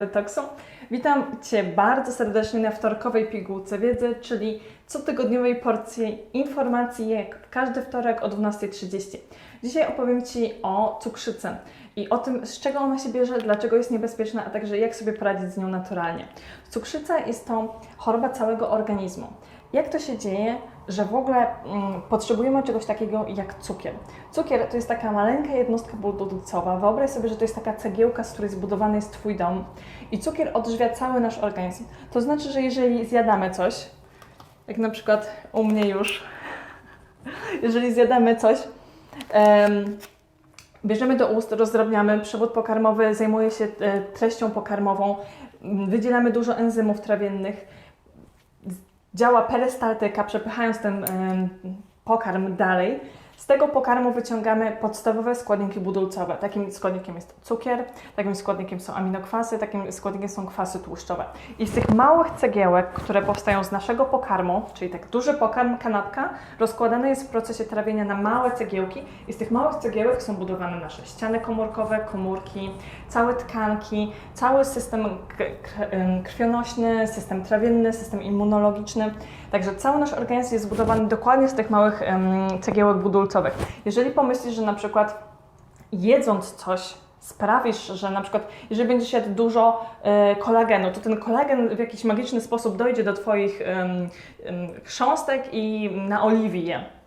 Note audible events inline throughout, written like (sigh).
Detoksu. Witam Cię bardzo serdecznie na wtorkowej pigułce wiedzy, czyli cotygodniowej porcji informacji jak każdy wtorek o 12.30. Dzisiaj opowiem Ci o cukrzycy i o tym, z czego ona się bierze, dlaczego jest niebezpieczna, a także jak sobie poradzić z nią naturalnie. Cukrzyca jest to choroba całego organizmu. Jak to się dzieje, że w ogóle mm, potrzebujemy czegoś takiego jak cukier? Cukier to jest taka maleńka jednostka budulcowa. Wyobraź sobie, że to jest taka cegiełka, z której zbudowany jest Twój dom. I cukier odżywia cały nasz organizm. To znaczy, że jeżeli zjadamy coś, jak na przykład u mnie już, (laughs) jeżeli zjadamy coś, em, bierzemy do ust, rozdrabniamy, przewód pokarmowy zajmuje się e, treścią pokarmową, wydzielamy dużo enzymów trawiennych, działa perystaltyka, przepychając ten pokarm dalej. Z tego pokarmu wyciągamy podstawowe składniki budulcowe. Takim składnikiem jest cukier, takim składnikiem są aminokwasy, takim składnikiem są kwasy tłuszczowe. I z tych małych cegiełek, które powstają z naszego pokarmu, czyli tak duży pokarm, kanapka, rozkładany jest w procesie trawienia na małe cegiełki i z tych małych cegiełek są budowane nasze ściany komórkowe, komórki, całe tkanki, cały system krwionośny, system trawienny, system immunologiczny. Także cały nasz organizm jest zbudowany dokładnie z tych małych cegiełek budulcowych. Jeżeli pomyślisz, że na przykład jedząc coś sprawisz, że na przykład jeżeli będziesz jadł dużo e, kolagenu, to ten kolagen w jakiś magiczny sposób dojdzie do Twoich em, em, chrząstek i naoliwi je.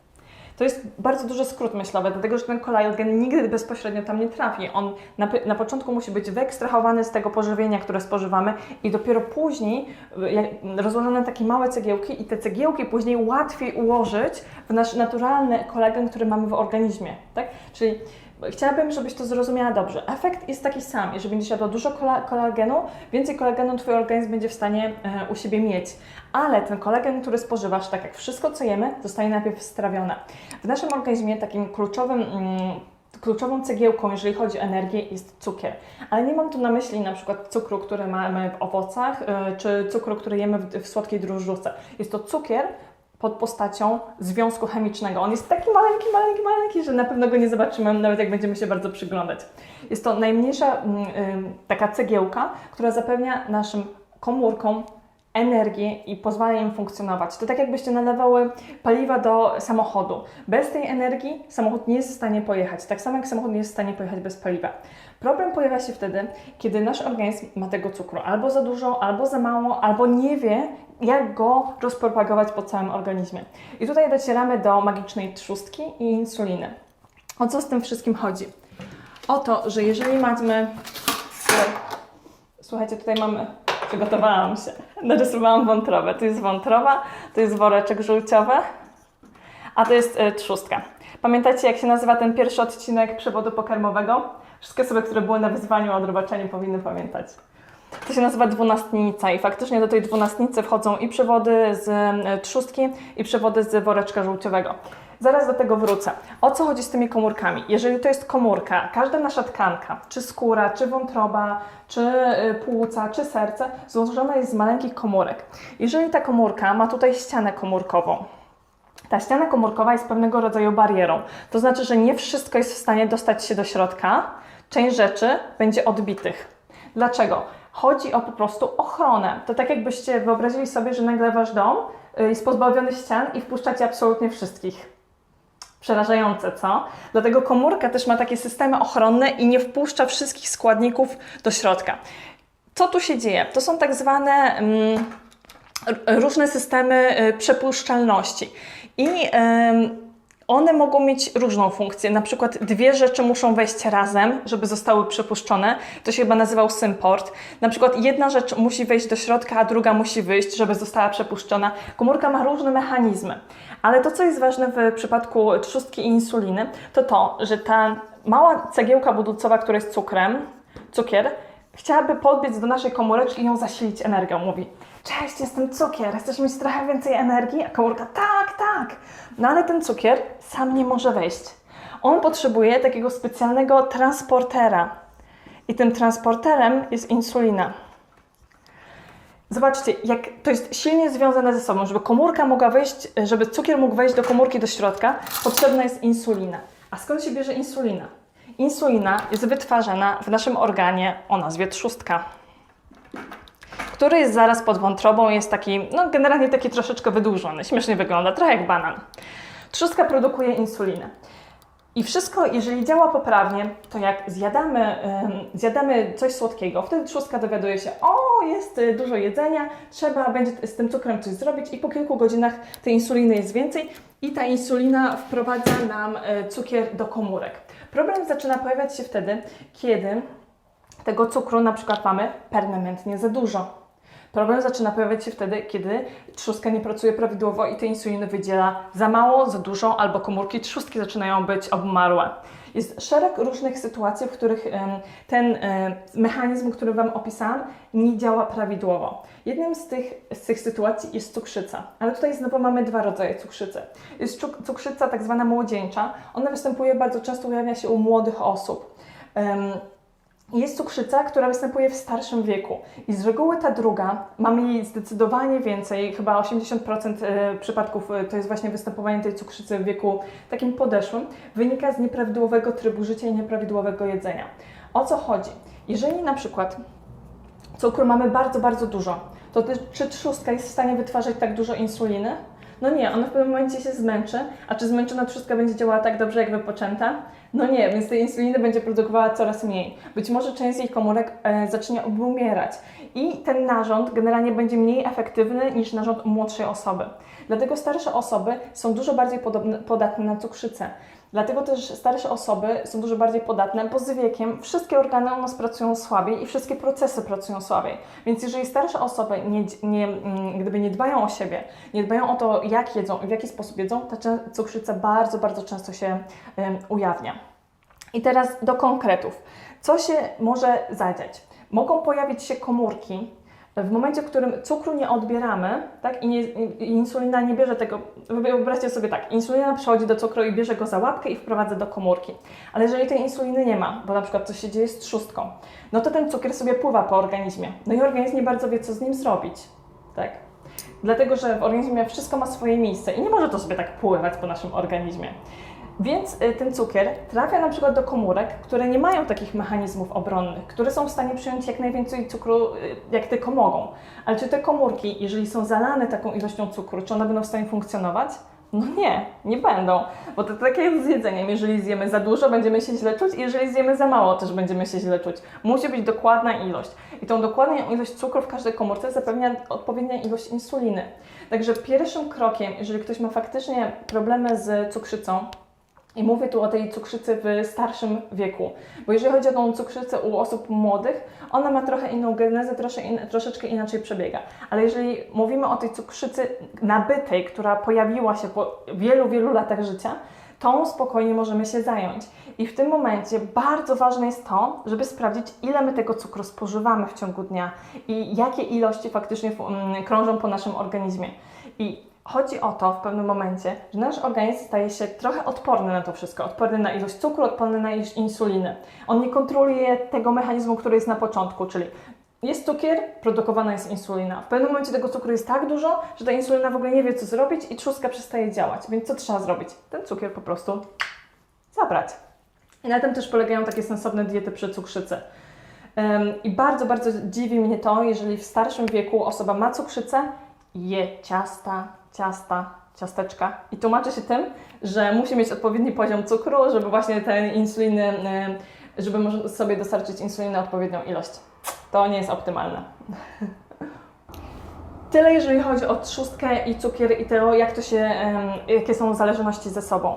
To jest bardzo duży skrót myślowy, dlatego że ten kolagen nigdy bezpośrednio tam nie trafi. On na, na początku musi być wyekstrahowany z tego pożywienia, które spożywamy i dopiero później y, rozłożone na takie małe cegiełki i te cegiełki później łatwiej ułożyć w nasz naturalny kolagen, który mamy w organizmie. Tak? Czyli Chciałabym, żebyś to zrozumiała dobrze. Efekt jest taki sam. Jeżeli będziesz jadła dużo kola- kolagenu, więcej kolagenu Twój organizm będzie w stanie e, u siebie mieć. Ale ten kolagen, który spożywasz, tak jak wszystko, co jemy, zostanie najpierw strawione. W naszym organizmie takim kluczowym, mm, kluczową cegiełką, jeżeli chodzi o energię, jest cukier. Ale nie mam tu na myśli na przykład cukru, który mamy w owocach, e, czy cukru, który jemy w, w słodkiej drożdżówce. Jest to cukier, pod postacią związku chemicznego. On jest taki maleńki, maleńki, maleńki, że na pewno go nie zobaczymy, nawet jak będziemy się bardzo przyglądać. Jest to najmniejsza mm, taka cegiełka, która zapewnia naszym komórkom energię i pozwala im funkcjonować. To tak jakbyście nalewały paliwa do samochodu. Bez tej energii samochód nie jest w stanie pojechać. Tak samo jak samochód nie jest w stanie pojechać bez paliwa. Problem pojawia się wtedy, kiedy nasz organizm ma tego cukru albo za dużo, albo za mało, albo nie wie, jak go rozpropagować po całym organizmie. I tutaj docieramy do magicznej trzustki i insuliny. O co z tym wszystkim chodzi? O to, że jeżeli mamy. Słuchajcie, tutaj mamy. Przygotowałam się. Narysowałam wątrobę. Tu jest wątroba, tu jest woreczek żółciowy, a to jest y, trzustka. Pamiętacie, jak się nazywa ten pierwszy odcinek przewodu pokarmowego? Wszystkie osoby, które były na wyzwaniu o odrobaczeniu, powinny pamiętać. To się nazywa dwunastnica i faktycznie do tej dwunastnicy wchodzą i przewody z e, trzustki i przewody z woreczka żółciowego. Zaraz do tego wrócę. O co chodzi z tymi komórkami? Jeżeli to jest komórka, każda nasza tkanka, czy skóra, czy wątroba, czy y, płuca, czy serce, złożona jest z maleńkich komórek. Jeżeli ta komórka ma tutaj ścianę komórkową, ta ściana komórkowa jest pewnego rodzaju barierą. To znaczy, że nie wszystko jest w stanie dostać się do środka. Część rzeczy będzie odbitych. Dlaczego? Chodzi o po prostu ochronę. To tak jakbyście wyobrazili sobie, że nagle wasz dom y, jest pozbawiony ścian i wpuszczacie absolutnie wszystkich. Przerażające, co? Dlatego komórka też ma takie systemy ochronne i nie wpuszcza wszystkich składników do środka. Co tu się dzieje? To są tak zwane mm, różne systemy y, przepuszczalności. I one mogą mieć różną funkcję. Na przykład dwie rzeczy muszą wejść razem, żeby zostały przepuszczone. To się chyba nazywał symport. Na przykład jedna rzecz musi wejść do środka, a druga musi wyjść, żeby została przepuszczona. Komórka ma różne mechanizmy. Ale to, co jest ważne w przypadku trzustki i insuliny, to to, że ta mała cegiełka budulcowa, która jest cukrem, cukier, chciałaby podbiec do naszej komóreczki i ją zasilić energią. Mówi, cześć, jestem cukier, chcesz mieć trochę więcej energii? A komórka, tak, tak. No ale ten cukier sam nie może wejść. On potrzebuje takiego specjalnego transportera. I tym transporterem jest insulina. Zobaczcie, jak to jest silnie związane ze sobą. Żeby komórka mogła wejść, żeby cukier mógł wejść do komórki do środka, potrzebna jest insulina. A skąd się bierze insulina? Insulina jest wytwarzana w naszym organie o nazwie trzustka. Który jest zaraz pod wątrobą, jest taki, no generalnie taki troszeczkę wydłużony, śmiesznie wygląda, trochę jak banan. Trzustka produkuje insulinę. I wszystko, jeżeli działa poprawnie, to jak zjadamy, zjadamy coś słodkiego, wtedy trzustka dowiaduje się, o, jest y, dużo jedzenia, trzeba będzie z tym cukrem coś zrobić i po kilku godzinach tej insuliny jest więcej i ta insulina wprowadza nam e, cukier do komórek. Problem zaczyna pojawiać się wtedy, kiedy tego cukru na przykład mamy permanentnie za dużo. Problem zaczyna pojawiać się wtedy, kiedy trzustka nie pracuje prawidłowo i tej insuliny wydziela za mało, za dużo, albo komórki trzustki zaczynają być obmarłe. Jest szereg różnych sytuacji, w których ten mechanizm, który Wam opisałam, nie działa prawidłowo. Jednym z tych, z tych sytuacji jest cukrzyca, ale tutaj znowu mamy dwa rodzaje cukrzycy. Jest cuk- cukrzyca tak zwana młodzieńcza, ona występuje bardzo często, ujawnia się u młodych osób. Jest cukrzyca, która występuje w starszym wieku. I z reguły ta druga, mamy jej zdecydowanie więcej, chyba 80% e, przypadków e, to jest właśnie występowanie tej cukrzycy w wieku takim podeszłym, wynika z nieprawidłowego trybu życia i nieprawidłowego jedzenia. O co chodzi? Jeżeli na przykład cukru mamy bardzo, bardzo dużo, to czy trzustka jest w stanie wytwarzać tak dużo insuliny? No nie, ona w pewnym momencie się zmęczy, a czy zmęczona trzustka będzie działała tak dobrze jak wypoczęta? No nie, więc tej insuliny będzie produkowała coraz mniej. Być może część jej komórek e, zacznie obumierać i ten narząd generalnie będzie mniej efektywny niż narząd młodszej osoby. Dlatego starsze osoby są dużo bardziej podobne, podatne na cukrzycę. Dlatego też starsze osoby są dużo bardziej podatne, bo z wiekiem wszystkie organy u nas pracują słabiej i wszystkie procesy pracują słabiej. Więc jeżeli starsze osoby nie, nie, mm, gdyby nie dbają o siebie, nie dbają o to, jak jedzą i w jaki sposób jedzą, ta cukrzyca bardzo, bardzo często się em, ujawnia. I teraz do konkretów. Co się może zadziać? Mogą pojawić się komórki w momencie, w którym cukru nie odbieramy, tak, i, nie, i insulina nie bierze tego, wyobraźcie sobie tak, insulina przychodzi do cukru i bierze go za łapkę i wprowadza do komórki. Ale jeżeli tej insuliny nie ma, bo na przykład coś się dzieje z trzustką, no to ten cukier sobie pływa po organizmie. No i organizm nie bardzo wie, co z nim zrobić, tak. Dlatego, że w organizmie wszystko ma swoje miejsce i nie może to sobie tak pływać po naszym organizmie. Więc y, ten cukier trafia na przykład do komórek, które nie mają takich mechanizmów obronnych, które są w stanie przyjąć jak najwięcej cukru, y, jak tylko mogą. Ale czy te komórki, jeżeli są zalane taką ilością cukru, czy one będą w stanie funkcjonować? No nie, nie będą, bo to tak jak z jedzeniem. Jeżeli zjemy za dużo, będziemy się źle czuć, i jeżeli zjemy za mało, też będziemy się źle czuć. Musi być dokładna ilość. I tą dokładną ilość cukru w każdej komórce zapewnia odpowiednia ilość insuliny. Także pierwszym krokiem, jeżeli ktoś ma faktycznie problemy z cukrzycą, i mówię tu o tej cukrzycy w starszym wieku, bo jeżeli chodzi o tą cukrzycę u osób młodych, ona ma trochę inną genezę, trosze in, troszeczkę inaczej przebiega. Ale jeżeli mówimy o tej cukrzycy nabytej, która pojawiła się po wielu, wielu latach życia, tą spokojnie możemy się zająć. I w tym momencie bardzo ważne jest to, żeby sprawdzić, ile my tego cukru spożywamy w ciągu dnia i jakie ilości faktycznie mm, krążą po naszym organizmie. I Chodzi o to w pewnym momencie, że nasz organizm staje się trochę odporny na to wszystko. Odporny na ilość cukru, odporny na ilość insuliny. On nie kontroluje tego mechanizmu, który jest na początku, czyli jest cukier, produkowana jest insulina. W pewnym momencie tego cukru jest tak dużo, że ta insulina w ogóle nie wie, co zrobić i trzustka przestaje działać. Więc co trzeba zrobić? Ten cukier po prostu zabrać. I na tym też polegają takie sensowne diety przy cukrzycy. I bardzo, bardzo dziwi mnie to, jeżeli w starszym wieku osoba ma cukrzycę, je ciasta, ciasta, ciasteczka i tłumaczy się tym, że musi mieć odpowiedni poziom cukru, żeby właśnie te insuliny, y, żeby sobie dostarczyć insuliny odpowiednią ilość. To nie jest optymalne. (laughs) Tyle jeżeli chodzi o trzustkę i cukier i to, jak to się, jakie są zależności ze sobą.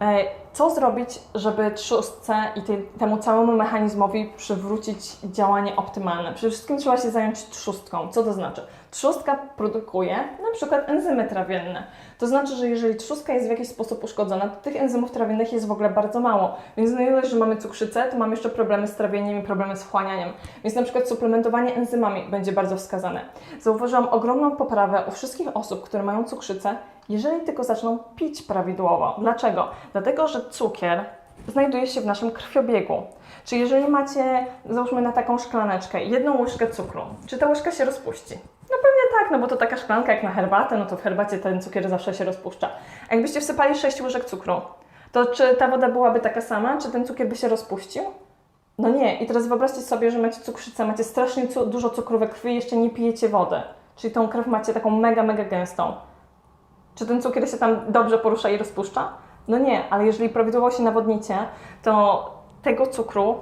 E, Co zrobić, żeby trzustce i tej, temu całemu mechanizmowi przywrócić działanie optymalne? Przede wszystkim trzeba się zająć trzustką. Co to znaczy? Trzustka produkuje na przykład enzymy trawienne. To znaczy, że jeżeli trzustka jest w jakiś sposób uszkodzona, to tych enzymów trawiennych jest w ogóle bardzo mało. Więc no ile, że mamy cukrzycę, to mamy jeszcze problemy z trawieniem i problemy z wchłanianiem. Więc na przykład suplementowanie enzymami będzie bardzo wskazane. Zauważyłam ogromną poprawę u wszystkich osób, które mają cukrzycę, jeżeli tylko zaczną pić prawidłowo. Dlaczego? Dlatego, że cukier znajduje się w naszym krwiobiegu. Czy jeżeli macie, załóżmy na taką szklaneczkę, jedną łyżkę cukru, czy ta łyżka się rozpuści? No pewnie tak, no bo to taka szklanka jak na herbatę, no to w herbacie ten cukier zawsze się rozpuszcza. A jakbyście wsypali 6 łyżek cukru, to czy ta woda byłaby taka sama, czy ten cukier by się rozpuścił? No nie, i teraz wyobraźcie sobie, że macie cukrzycę, macie strasznie cu- dużo cukru we krwi jeszcze nie pijecie wody. Czyli tą krew macie taką mega, mega gęstą. Czy ten cukier się tam dobrze porusza i rozpuszcza? No nie, ale jeżeli prawidłowo się nawodnicie, to tego cukru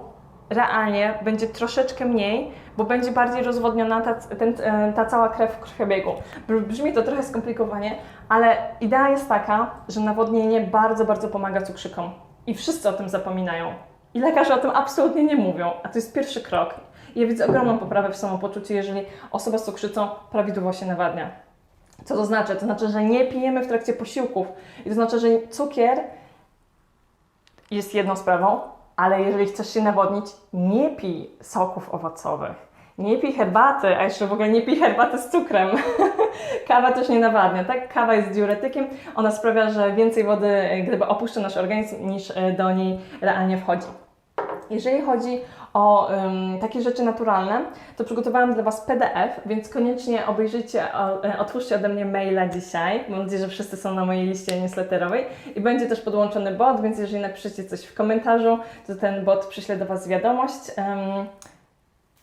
realnie będzie troszeczkę mniej, bo będzie bardziej rozwodniona ta, ten, e, ta cała krew w krwiobiegu. Br- Brzmi to trochę skomplikowanie, ale idea jest taka, że nawodnienie bardzo, bardzo pomaga cukrzykom. I wszyscy o tym zapominają. I lekarze o tym absolutnie nie mówią, a to jest pierwszy krok. I ja widzę ogromną poprawę w samopoczuciu, jeżeli osoba z cukrzycą prawidłowo się nawadnia. Co to znaczy? To znaczy, że nie pijemy w trakcie posiłków. I to znaczy, że cukier jest jedną sprawą, ale jeżeli chcesz się nawodnić, nie pij soków owocowych. Nie pij herbaty, a jeszcze w ogóle nie pij herbaty z cukrem. (laughs) Kawa też nie nawadnia, tak? Kawa jest diuretykiem, ona sprawia, że więcej wody e, gdyby opuszcza nasz organizm niż e, do niej realnie wchodzi. Jeżeli chodzi o ym, takie rzeczy naturalne, to przygotowałam dla Was PDF, więc koniecznie obejrzyjcie, e, otwórzcie ode mnie maila dzisiaj. Mam nadzieję, że wszyscy są na mojej liście newsletterowej i będzie też podłączony bot, więc jeżeli napiszecie coś w komentarzu, to ten bot przyśle do Was wiadomość. Ym,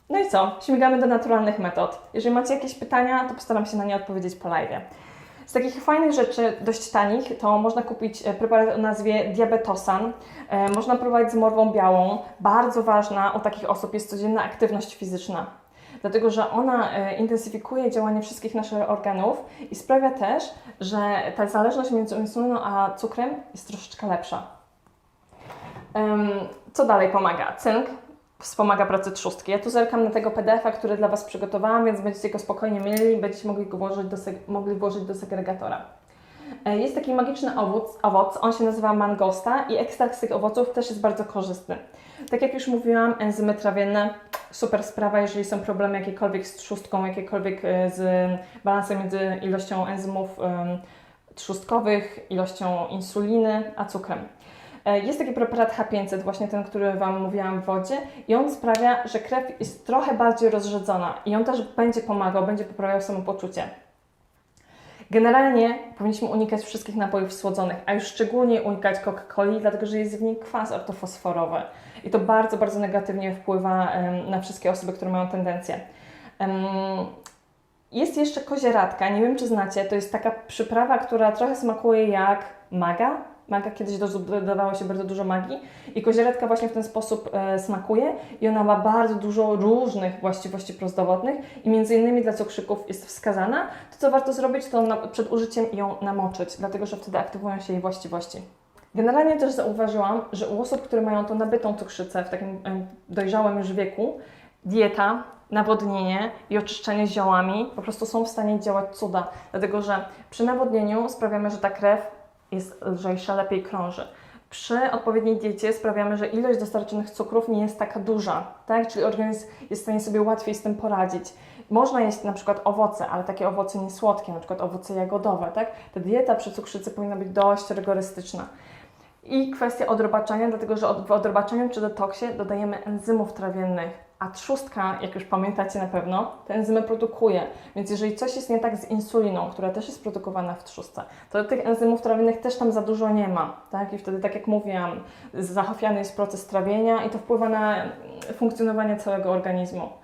no i co? Śmigamy do naturalnych metod. Jeżeli macie jakieś pytania, to postaram się na nie odpowiedzieć po live. Z takich fajnych rzeczy, dość tanich, to można kupić e, preparat o nazwie Diabetosan. E, Można próbować z morwą białą. Bardzo ważna u takich osób jest codzienna aktywność fizyczna. Dlatego, że ona e, intensyfikuje działanie wszystkich naszych organów i sprawia też, że ta zależność między insuliną a cukrem jest troszeczkę lepsza. Co dalej pomaga? Cynk wspomaga pracę trzustki. Ja tu zerkam na tego PDF-a, który dla Was przygotowałam, więc będziecie go spokojnie mieli i będziecie mogli go włożyć do, mogli włożyć do segregatora. E, Jest taki magiczny owoc, owoc, on się nazywa mangosta i ekstrakt z tych owoców też jest bardzo korzystny. Tak jak już mówiłam, enzymy trawienne, super sprawa, jeżeli są problemy jakiekolwiek z trzustką, jakiekolwiek e, z balansem między ilością enzymów trzustkowych, ilością insuliny, a cukrem. E, Jest taki preparat H500, właśnie ten, który Wam mówiłam w wodzie, i on sprawia, że krew jest trochę bardziej rozrzedzona i on też będzie pomagał, będzie poprawiał samopoczucie. Generalnie powinniśmy unikać wszystkich napojów słodzonych, a już szczególnie unikać Coca-Coli, dlatego że jest w niej kwas ortofosforowy. I to bardzo, bardzo negatywnie wpływa na wszystkie osoby, które mają tendencję. Jest jeszcze kozieradka, nie wiem czy znacie, to jest taka przyprawa, która trochę smakuje jak maga. Maga kiedyś dodawało się bardzo dużo magii i kozieradka właśnie w ten sposób e, smakuje i ona ma bardzo dużo różnych właściwości prozdrowotnych i między innymi dla cukrzyków jest wskazana. To co warto zrobić, to na, przed użyciem ją namoczyć, dlatego że wtedy aktywują się jej właściwości. Generalnie też zauważyłam, że u osób, które mają tą nabytą cukrzycę w takim dojrzałym już wieku, dieta, nawodnienie i oczyszczenie ziołami po prostu są w stanie działać cuda, dlatego że przy nawodnieniu sprawiamy, że ta krew jest lżejsza, lepiej krąży. Przy odpowiedniej diecie sprawiamy, że ilość dostarczonych cukrów nie jest taka duża, tak? czyli organizm jest w stanie sobie łatwiej z tym poradzić. Można jeść na przykład owoce, ale takie owoce niesłodkie, na przykład owoce jagodowe. Tak? Ta dieta przy cukrzycy powinna być dość rygorystyczna. I kwestia odrobaczania, dlatego że w odrobaczeniu czy detoksie dodajemy enzymów trawiennych, a trzustka, jak już pamiętacie na pewno, te enzymy produkuje. Więc jeżeli coś jest nie tak z insuliną, która też jest produkowana w trzustce, to tych enzymów trawiennych też tam za dużo nie ma. Tak? I wtedy, tak jak mówiłam, zachwiany jest proces trawienia i to wpływa na mm, funkcjonowanie całego organizmu.